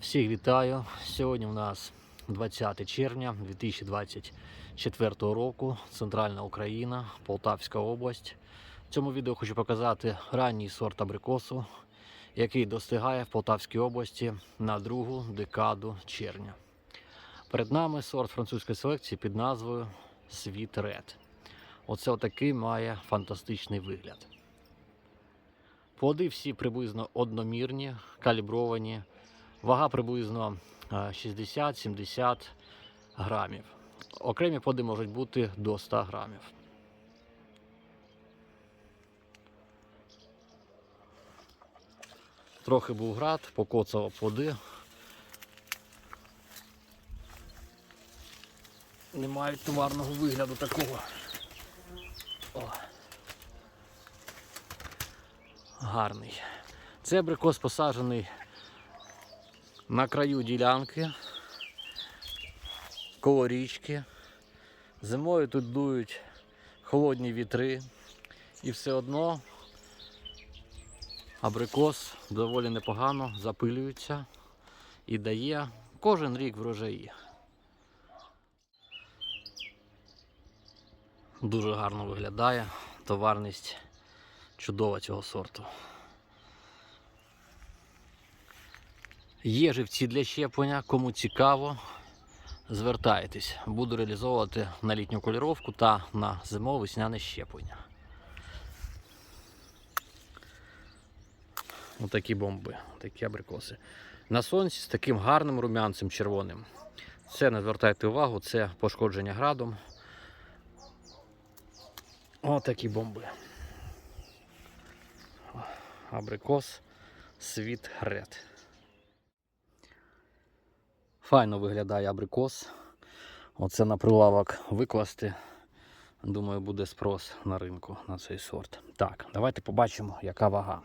Всіх вітаю. Сьогодні у нас 20 червня 2024 року. Центральна Україна, Полтавська область. В цьому відео хочу показати ранній сорт абрикосу, який достигає в Полтавській області на другу декаду червня. Перед нами сорт французької селекції під назвою Світ Ред. Оце отакий має фантастичний вигляд. Плоди всі приблизно одномірні, калібровані. Вага приблизно е, 60-70 грамів. Окремі плоди можуть бути до 100 грамів. Трохи був град, покоцав плоди. Не мають товарного вигляду такого. О. Гарний. Це абрикос посаджений на краю ділянки, коло річки. Зимою тут дують холодні вітри, і все одно абрикос доволі непогано запилюється і дає кожен рік врожаї. Дуже гарно виглядає, товарність чудова цього сорту. Є живці для щеплення, кому цікаво, звертайтесь. Буду реалізовувати на літню кольоровку та на зимово-весняне щеплення. Отакі бомби, такі абрикоси. На сонці з таким гарним румянцем червоним. Це не звертайте увагу, це пошкодження градом. Отакі бомби. Абрикос Світ Ред. Файно виглядає абрикос. Оце на прилавок викласти. Думаю, буде спрос на ринку на цей сорт. Так, давайте побачимо, яка вага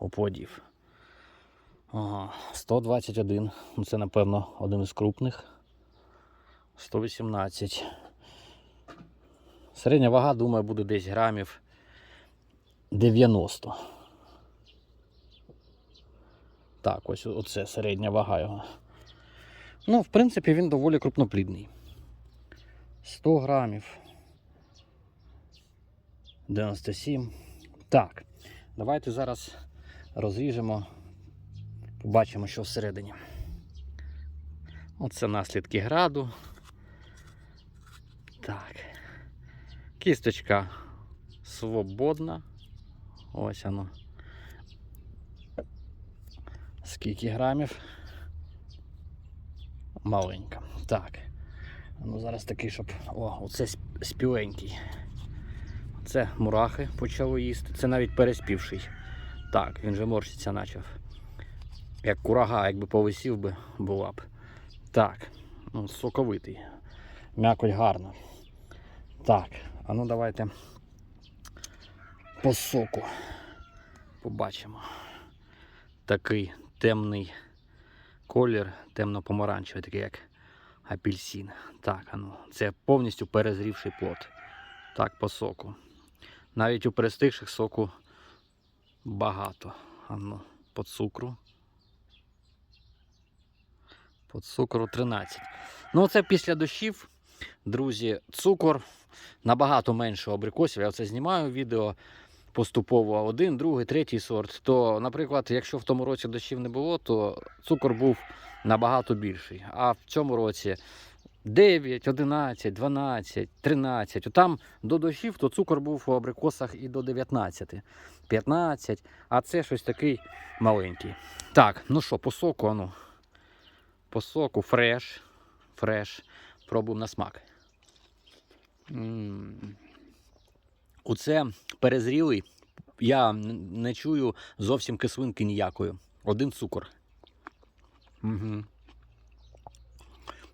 у. Ага, 121. Ну, Це, напевно, один із крупних. 118. Середня вага, думаю, буде десь грамів 90. Так, ось оце середня вага його. Ну, в принципі, він доволі крупноплідний. 100 грамів. 97. Так, давайте зараз розріжемо, побачимо, що всередині. Оце наслідки граду. Так. Кісточка свободна. Ось воно. Скільки грамів? Маленька. Так. Ну зараз такий, щоб. О, оце сп- спіленький. Це мурахи почали їсти. Це навіть переспівший. Так, він же морщиться почав. Як курага, якби повисів би, була б. Так, ну, соковитий. М'якоть гарна. Так, а ну давайте по соку побачимо. Такий темний колір, темно-помаранчевий, такий як апельсин. Так, а ну, це повністю перезрівший плод. Так, по соку. Навіть у перестигших соку багато. А ну, по цукру. По цукру 13. Ну, це після дощів, друзі, цукор набагато менше абрикосів. Я це знімаю відео поступово один, другий, третій сорт. То, наприклад, якщо в тому році дощів не було, то цукор був набагато більший. А в цьому році 9, 11, 12, 13. Там до дощів то цукор був у абрикосах і до 19, 15, а це щось такий маленький. Так, ну що, по соку, ану. По соку фреш. Фреш. Пробуємо на смак. М. Оце перезрілий. Я не чую зовсім кислинки ніякої. Один цукор. Угу.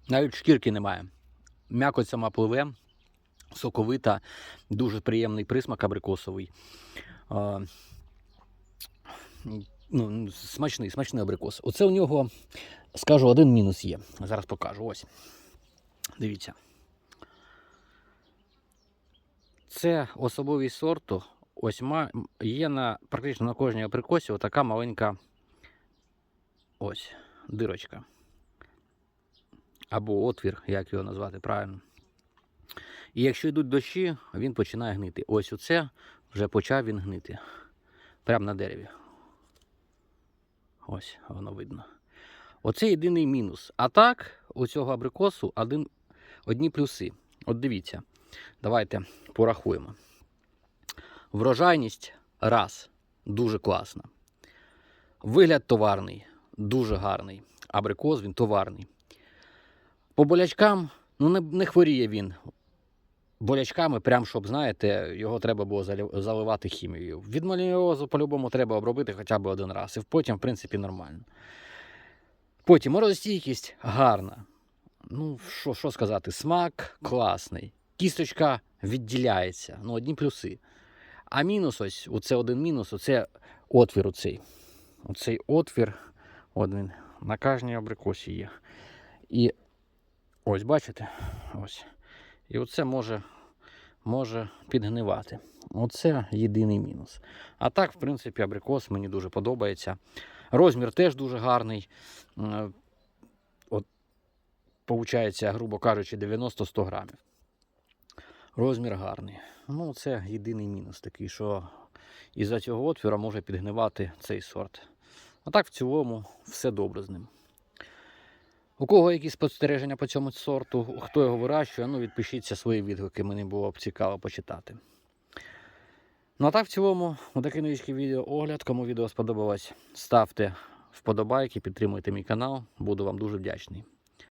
Навіть шкірки немає. М'якоть сама пливе, соковита, дуже приємний присмак абрикосовий. А, ну, смачний, смачний абрикос. Оце у нього, скажу, один мінус є. Зараз покажу. Ось. Дивіться. Це особливість сорту. Ось є на практично на кожній абрикосі отака маленька. Ось. дирочка. Або отвір, як його назвати правильно. І якщо йдуть дощі, він починає гнити. Ось оце вже почав він гнити. Прямо на дереві. Ось воно видно. Оце єдиний мінус. А так, у цього абрикосу один, одні плюси. От дивіться, давайте порахуємо. Врожайність раз, дуже класна. Вигляд товарний, дуже гарний. Абрикос він товарний. По болячкам, ну не, не хворіє він. Болячками, прям щоб, знаєте, його треба було заливати хімією. Від маліозу по-любому треба обробити хоча б один раз. І потім, в принципі, нормально. Потім морозостійкість гарна. Ну, що сказати, смак класний. Кісточка відділяється. Ну, одні плюси. А мінус ось, оце один мінус, оце отвір оцей. Оцей отвір, от на кожній абрикосі є. І ось, бачите? Ось. І оце може, може підгнивати. Оце єдиний мінус. А так, в принципі, абрикос мені дуже подобається. Розмір теж дуже гарний. От, получається, грубо кажучи, 90-100 грамів. Розмір гарний. Ну, це єдиний мінус такий, що із-за цього отвіра може підгнивати цей сорт. А так, в цілому, все добре з ним. У кого якісь спостереження по цьому сорту, хто його вирощує, ну відпишіться свої відгуки, мені було б цікаво почитати. Ну а так, в цілому, отакий невеличкий відео огляд. Кому відео сподобалось, ставте вподобайки, підтримуйте мій канал. Буду вам дуже вдячний.